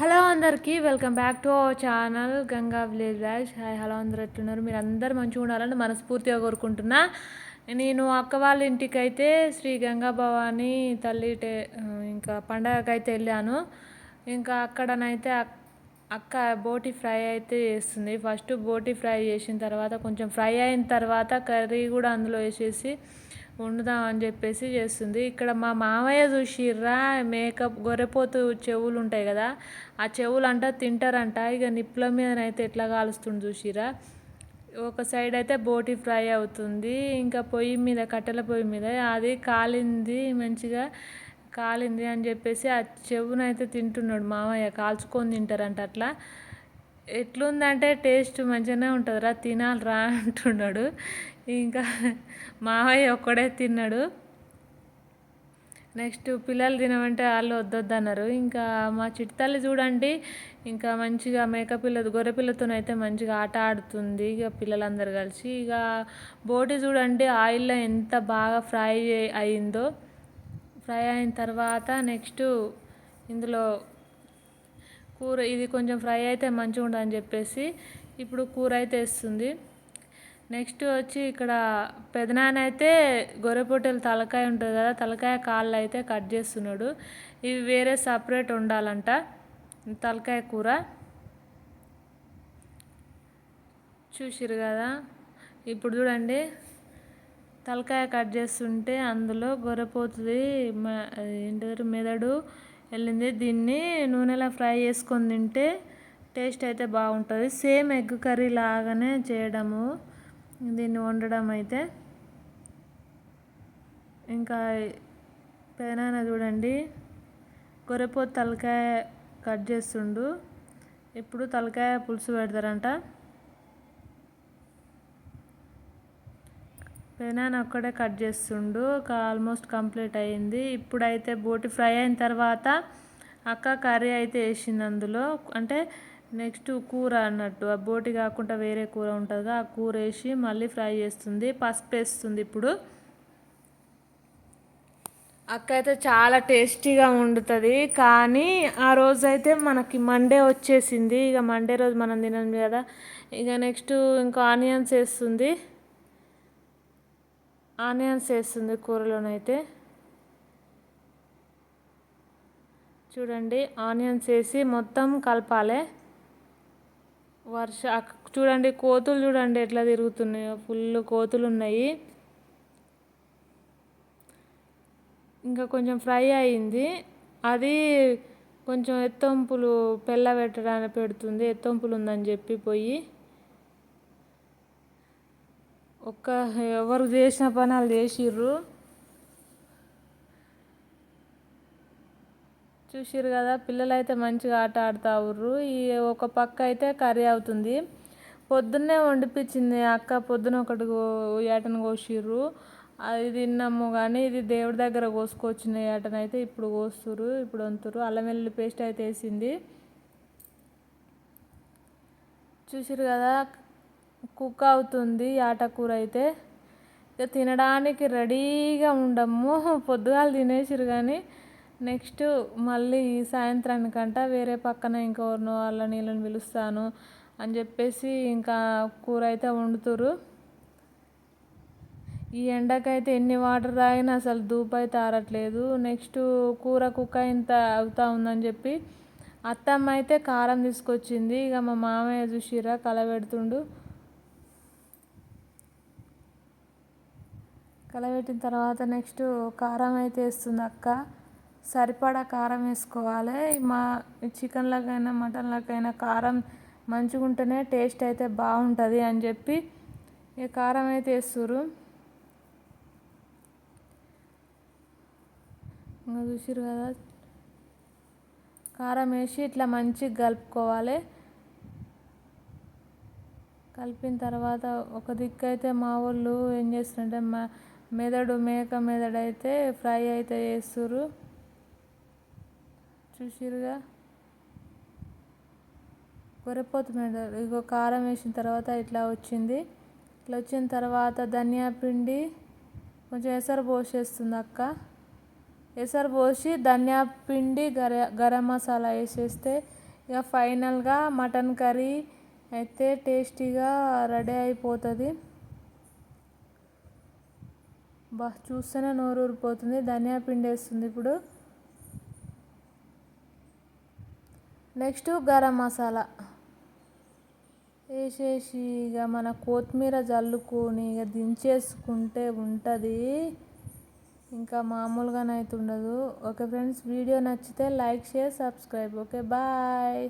Hello అందరికీ welcome back to our channel Ganga village bag hi hello అందరు ఎట్లున్నారు? మీరు అందరు మంచిగా ఉండాలని మనస్ఫూర్తిగా కోరుకుంటున్నా. నేను అక్క వాళ్ళ ఇంటికి అయితే శ్రీ గంగా భవాని తల్లి టే ఇంకా పండగకి అయితే వెళ్ళాను. ఇంకా అక్కడనైతే అక్- అక్క బోటి ఫ్రై అయితే చేస్తుంది. ఫస్ట్ బోటి ఫ్రై చేసిన తర్వాత కొంచెం ఫ్రై అయిన తర్వాత కర్రీ కూడా అందులో వేసేసి వండుదాం అని చెప్పేసి చేస్తుంది. ఇక్కడ మా మామయ్య చూసిర్రా మేకప్ గొర్రెపోతు చెవులు ఉంటాయి కదా ఆ చెవులు అంట తింటారంట. ఇక నిప్పుల మీదనైతే ఎట్లా కాలుస్తుంది చూసిరా ఒక సైడ్ అయితే బోటి ఫ్రై అవుతుంది ఇంకా పొయ్యి మీద కట్టెల పొయ్యి మీద. అది కాలింది మంచిగా కాలింది అని చెప్పేసి ఆ చెవునైతే తింటున్నాడు మామయ్య. కాల్చుకొని తింటారంట అట్లా. ఎట్లుందంటే టేస్ట్ మంచిగానే ఉంటుందిరా తినాలిరా అంటున్నాడు. ఇంకా మావయ్య ఒక్కడే తిన్నాడు. నెక్స్ట్ పిల్లలు తినమంటే వాళ్ళు వద్దొద్దన్నారు. ఇంకా మా చిట్తల్లి చూడండి ఇంకా మంచిగా మేకపిల్ల గొర్రె పిల్లతోనైతే మంచిగా ఆట ఆడుతుంది ఇక పిల్లలందరూ కలిసి. ఇక బోటి చూడండి ఆయిల్లో ఎంత బాగా ఫ్రై అయిందో. ఫ్రై అయిన తర్వాత నెక్స్ట్ ఇందులో కూర ఇది కొంచెం ఫ్రై అయితే మంచిగా ఉండదని చెప్పేసి ఇప్పుడు కూర అయితే వేస్తుంది. నెక్స్ట్ వచ్చి ఇక్కడ పెదనాన్న అయితే గొర్రెపొట్టెలు తలకాయ ఉంటుంది కదా తలకాయ కాళ్ళు అయితే కట్ చేస్తున్నాడు. ఇవి వేరే సపరేట్ ఉండాలంట తలకాయ కూర. చూసిరు కదా? ఇప్పుడు చూడండి తలకాయ కట్ చేస్తుంటే అందులో గొర్రెపోతుంది ఏంటారు మెదడు వెళ్ళింది. దీన్ని నూనెలో ఫ్రై చేసుకొని తింటే టేస్ట్ అయితే బాగుంటుంది. సేమ్ ఎగ్ కర్రీ లాగానే చేయడము. దీన్ని వండడం అయితే. ఇంకా పెనాన చూడండి. గొర్రెపోతు తలకాయ కట్ చేస్తుండు. ఇప్పుడు తలకాయ పులుసు పెడతారంట. పెనాన్ ఒక్కడే కట్ చేస్తుండు. ఆల్మోస్ట్ కంప్లీట్ అయ్యింది. ఇప్పుడైతే బోటి ఫ్రై అయిన తర్వాత అక్క కర్రీ అయితే వేసింది అందులో. అంటే నెక్స్ట్ కూర అన్నట్టు. ఆ బోటి కాకుండా వేరే కూర ఉంటుంది ఆ కూర వేసి మళ్ళీ ఫ్రై చేస్తుంది. పసుపు వేస్తుంది ఇప్పుడు. అక్క అయితే చాలా టేస్టీగా వండుతుంది. కానీ ఆ రోజు అయితే మనకి మండే వచ్చేసింది. ఇక మండే రోజు మనం తినం కదా. ఇక నెక్స్ట్ ఇంకా ఆనియన్స్ వేస్తుంది. ఆనియన్స్ వేస్తుంది కూరలోనైతే. చూడండి ఆనియన్స్ వేసి మొత్తం కలపాలి. వర్ష చూడండి కోతులు చూడండి ఎట్లా తిరుగుతున్నాయో. ఫుల్ కోతులు ఉన్నాయి. ఇంకా కొంచెం ఫ్రై అయింది. అది కొంచెం ఎత్తొంపులు పెళ్ళ పెట్టడానికి పెడుతుంది. ఎత్తొంపులు ఉందని చెప్పి పోయి ఒక్క ఎవరు చేసిన పని వాళ్ళు చేసిర్రు. చూసిర్రు కదా పిల్లలు అయితే మంచిగా ఆట ఆడుతూ ఉర్రు. ఈ ఒక పక్క అయితే కర్రీ అవుతుంది. పొద్దున్నే వండిపించింది అక్క పొద్దున ఒకటి ఏటను కోసిర్రు. అది తిన్నాము కానీ ఇది దేవుడి దగ్గర కోసుకొచ్చిన ఏటనైతే ఇప్పుడు కోస్తురు ఇప్పుడు వంతురు అల్లం వెల్లుల్లి పేస్ట్ అయితే వేసింది. చూసిరు కదా కుక్ అవుతుంది ఆటకూర అయితే ఇక తినడానికి రెడీగా ఉండము. పొద్దుగాలు తినేసిరు కానీ నెక్స్ట్ మళ్ళీ ఈ సాయంత్రానికంట వేరే పక్కన ఇంకెవరినో వాళ్ళని నీళ్ళని పిలుస్తాను అని చెప్పేసి ఇంకా కూర అయితే వండుతురు ఈ ఎండకైతే ఎన్ని వాటర్ తాగినా అసలు ధూప్ అయితే ఆరట్లేదు. నెక్స్ట్ కూర కుక్క ఇంత అవుతా ఉందని చెప్పి అత్తమ్మ అయితే కారం తీసుకొచ్చింది. ఇక మా మామయ్య చూసిరా కలబెడుతుండు కలబెట్టిన తర్వాత నెక్స్ట్ కారం అయితే వేస్తుంది అక్క. సరిపడా కారం వేసుకోవాలి. మా చికెన్లకైనా మటన్లకైనా కారం మంచిగా ఉంటేనే టేస్ట్ అయితే బాగుంటుంది అని చెప్పి ఇక కారం అయితే వేస్తుర్రు. ఇంకా చూసిరు కదా. కారం వేసి ఇట్లా మంచిగా కలుపుకోవాలి. కలిపిన తర్వాత ఒక దిక్కు అయితే మా వాళ్ళు ఏం చేస్తుంటే మా మెదడు మేక మెదడు అయితే ఫ్రై అయితే చేస్తుర్రు. చూసిరుగా గొర్రెపోతు మెదడు. ఇగో కారం వేసిన తర్వాత ఇట్లా వచ్చింది. ఇట్లా వచ్చిన తర్వాత ధనియా పిండి కొంచెం ఎసరు పోసేస్తుంది అక్క. ఎసరు పోసి ధనియా పిండి గర గరం మసాలా వేసేస్తే ఇక ఫైనల్గా మటన్ కర్రీ అయితే టేస్టీగా రెడీ అయిపోతుంది. బా చూస్తేనే నోరు ఊరిపోతుంది ధనియా పిండి వేస్తుంది ఇప్పుడు. నెక్స్ట్ గరం మసాలా. వేసేసి ఇక మన కొత్తిమీర జల్లుకొని ఇక దించేసుకుంటే ఉంటుంది. ఇంకా మామూలుగానైతే ఉండదు. ఓకే ఫ్రెండ్స్ వీడియో నచ్చితే like share subscribe. Okay bye.